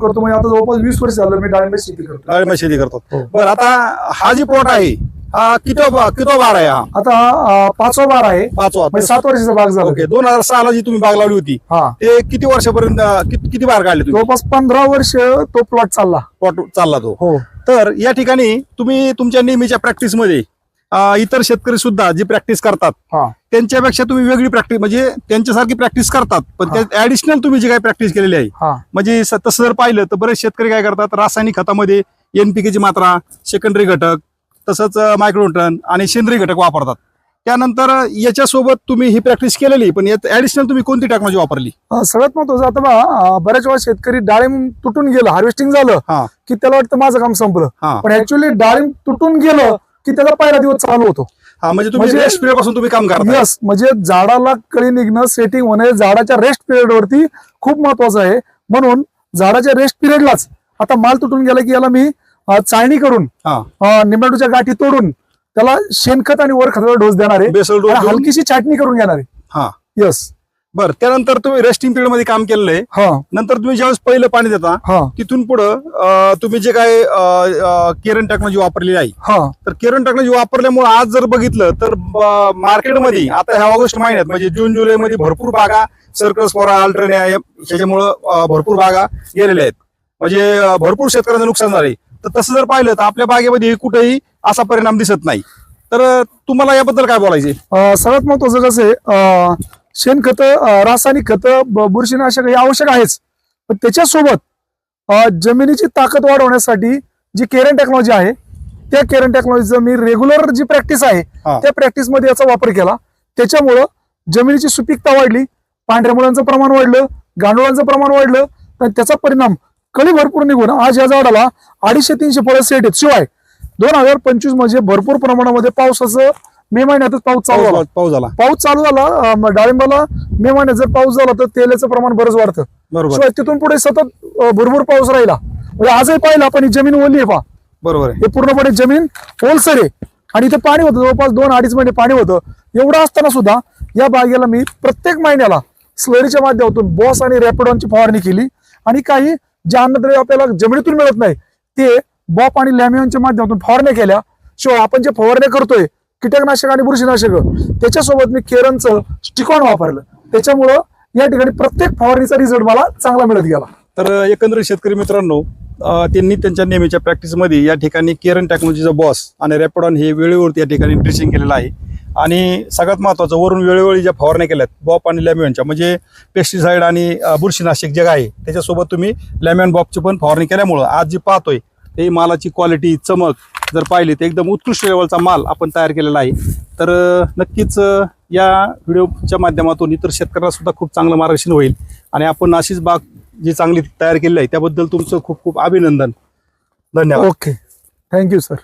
करतो. म्हणजे आता जवळपास वीस वर्ष झालं मी डाळिंब शेती करतो डाळिंब शेती करतो. हो. बरं आता हा जी प्लॉट आहे हा किती किती बार आहे हा? आता अं, पाचवा बार आहे. पाचवा म्हणजे सात वर्षाचा भाग झाला. ओके दोन हजार सहाला जी तुम्ही बाग लावली होती हा. ते किती वर्षापर्यंत अं, किती किती बार काढले तुम्ही? जवळपास पंधरा वर्ष तो प्लॉट चालला. प्लॉट चालला तो. हो. तर या ठिकाणी तुम्ही तुमच्या नेहमीच्या प्रॅक्टिसमध्ये अं, इतर शेतकरी सुद्धा जी प्रॅक्टिस करतात हा. त्यांच्यापेक्षा तुम्ही वेगळी प्रॅक्टिस म्हणजे त्यांच्यासारखी प्रॅक्टिस करतात पण ऍडिशनल तुम्ही जी काही प्रॅक्टिस केलेली आहे हा. म्हणजे तसं जर पाहिलं तर बरेच शेतकरी काय करतात रासायनिक खतामध्ये एनपीकेची मात्रा सेकंडरी घटक तसंच मायक्रोटन आणि सेंद्रिय घटक वापरतात. त्यानंतर याच्यासोबत तुम्ही ही प्रॅक्टिस केलेली पण यात ऍडिशनल तुम्ही कोणती टेक्नॉलॉजी वापरली? सगळ्यात महत्वाचं आता बऱ्याच वेळा शेतकरी डाळिंब तुटून गेलं हार्वेस्टिंग झालं की त्याला वाटतं माझं काम संपलं. पण ऍक्च्युली डाळिंब तुटून गेलं की त्याचा पहिला दिवस चालू होतो. हा म्हणजे तुम्ही म्हणजे- रेस्ट पिरियडपासून तुम्ही काम करता यस म्हणजे झाडाला कळी निघणं सेटिंग होणे झाडाच्या रेस्ट पिरियड वरती खूप महत्वाचं आहे. म्हणून झाडाच्या रेस्ट पिरियडलाच आता माल तुटून गेला की याला मी अं, चाळणी करून हा. निंबाडूच्या गाठी तोडून त्याला शेणखत आणि वर खताचा डोस देणार आहे. बेसल आणि हलकीशी छाटणी करून घेणार आहे. हा. यस बरं त्यानंतर तुम्ही रेस्टिंग पिरियडमध्ये काम केलेलं आहे. हा. नंतर तुम्ही ज्यावेळेस पहिलं पाणी देता हा. तिथून पुढं तुम्ही जे काय केरन टेक्नॉलॉजी वापरलेली आहे. हा. तर केरन टेक्नॉलॉजी वापरल्यामुळे आज जर बघितलं तर ब- मार्केटमध्ये आता ह्या ऑगस्ट महिन्यात म्हणजे जून जुलै मध्ये भरपूर बागा सर्कस फोरा अल्ट्रेनिया ह्याच्यामुळं अं, भरपूर बागा गेलेल्या आहेत. म्हणजे अं, भरपूर शेतकऱ्यांचं नुकसान झालंय. तर तसं जर पाहिलं तर आपल्या बागेमध्ये कुठेही असा परिणाम दिसत नाही. तर अं, तुम्हाला याबद्दल काय बोलायचे अं, सगळ्यात महत्वाचं कसं आहे अं, शेणखत रासायनिक खतं बुरशीनाशक हे आवश्यक आहेच. पण त्याच्यासोबत जमिनीची ताकद वाढवण्यासाठी जी केरन टेक्नॉलॉजी आहे त्या केरन टेक्नॉलॉजीचं मी रेग्युलर जी प्रॅक्टिस आहे. त्या प्रॅक्टिसमध्ये याचा वापर केला. त्याच्यामुळं जमिनीची सुपीकता वाढली पांढऱ्या मुळांचं प्रमाण वाढलं गांडुळांचं प्रमाण वाढलं आणि त्याचा परिणाम कळी भरपूर निघून आज या झाडाला अडीचशे तीनशे फळं सेट आहेत. शिवाय दोन हजार पंचवीसमध्ये भरपूर प्रमाणामध्ये पावसाचं मे महिन्यातच पाऊस चालू झाला. पाऊस झाला. पाऊस चालू झाला डाळिंबाला मे महिन्यात जर पाऊस झाला तर तेलाचं प्रमाण बरंच वाढतं. बरोबर. तिथून पुढे सतत अं, भरपूर पाऊस राहिला. म्हणजे आजही पाहिलं आपण ही जमीन ओली आहे पहा. बरोबर हे पूर्णपणे जमीन ओलसर आहे. आणि इथे पाणी होतं जवळपास दोन अडीच महिने पाणी होतं. एवढं असताना सुद्धा या बागेला मी प्रत्येक महिन्याला स्लरीच्या माध्यमातून बॉस आणि रॅपिडॉनची फवारणी केली. आणि काही जे अन्नद्रव्य आपल्याला जमिनीतून मिळत नाही ते बॉप आणि लॅमियनच्या माध्यमातून फवारण्या केल्या. शिवाय आपण जे फवारण्या करतोय कीटकनाशक आणि बुरशीनाशक. त्याच्यासोबत मी केरनचं स्टिकॉन वापरलं. त्याच्यामुळं या ठिकाणी प्रत्येक फवारणीचा रिझल्ट मला चांगला मिळत गेला. तर एकंदरीत शेतकरी मित्रांनो त्यांनी त्यांच्या नेहमीच्या प्रॅक्टिसमध्ये या ठिकाणी केरन टेक्नॉलॉजीचा बॉस आणि रॅपिडॉन हे वेळेवरती या ठिकाणी ड्रेसिंग केलेलं आहे. आणि सगळ्यात महत्त्वाचं वरून वेळोवेळी ज्या फवारण्या केल्यात बॉप आणि लॅमियनच्या म्हणजे पेस्टिसाईड आणि बुरशीनाशक जे आहे त्याच्यासोबत तुम्ही लॅमियन बॉपची पण फवारणी केल्यामुळं आज जी पाहतोय ते मालाची क्वालिटी चमक जर पाहिली तर एकदम उत्कृष्ट लेवलचा माल आपण तयार केलेला आहे. तर नक्कीच या व्हिडिओच्या माध्यमातून इतर शेतकऱ्यांना सुद्धा खूप चांगलं मार्गदर्शन होईल. आणि आपण अशीच बाग जी चांगली तयार केलेली आहे त्याबद्दल तुमचं खूप खूप अभिनंदन. धन्यवाद. Okay thank you sir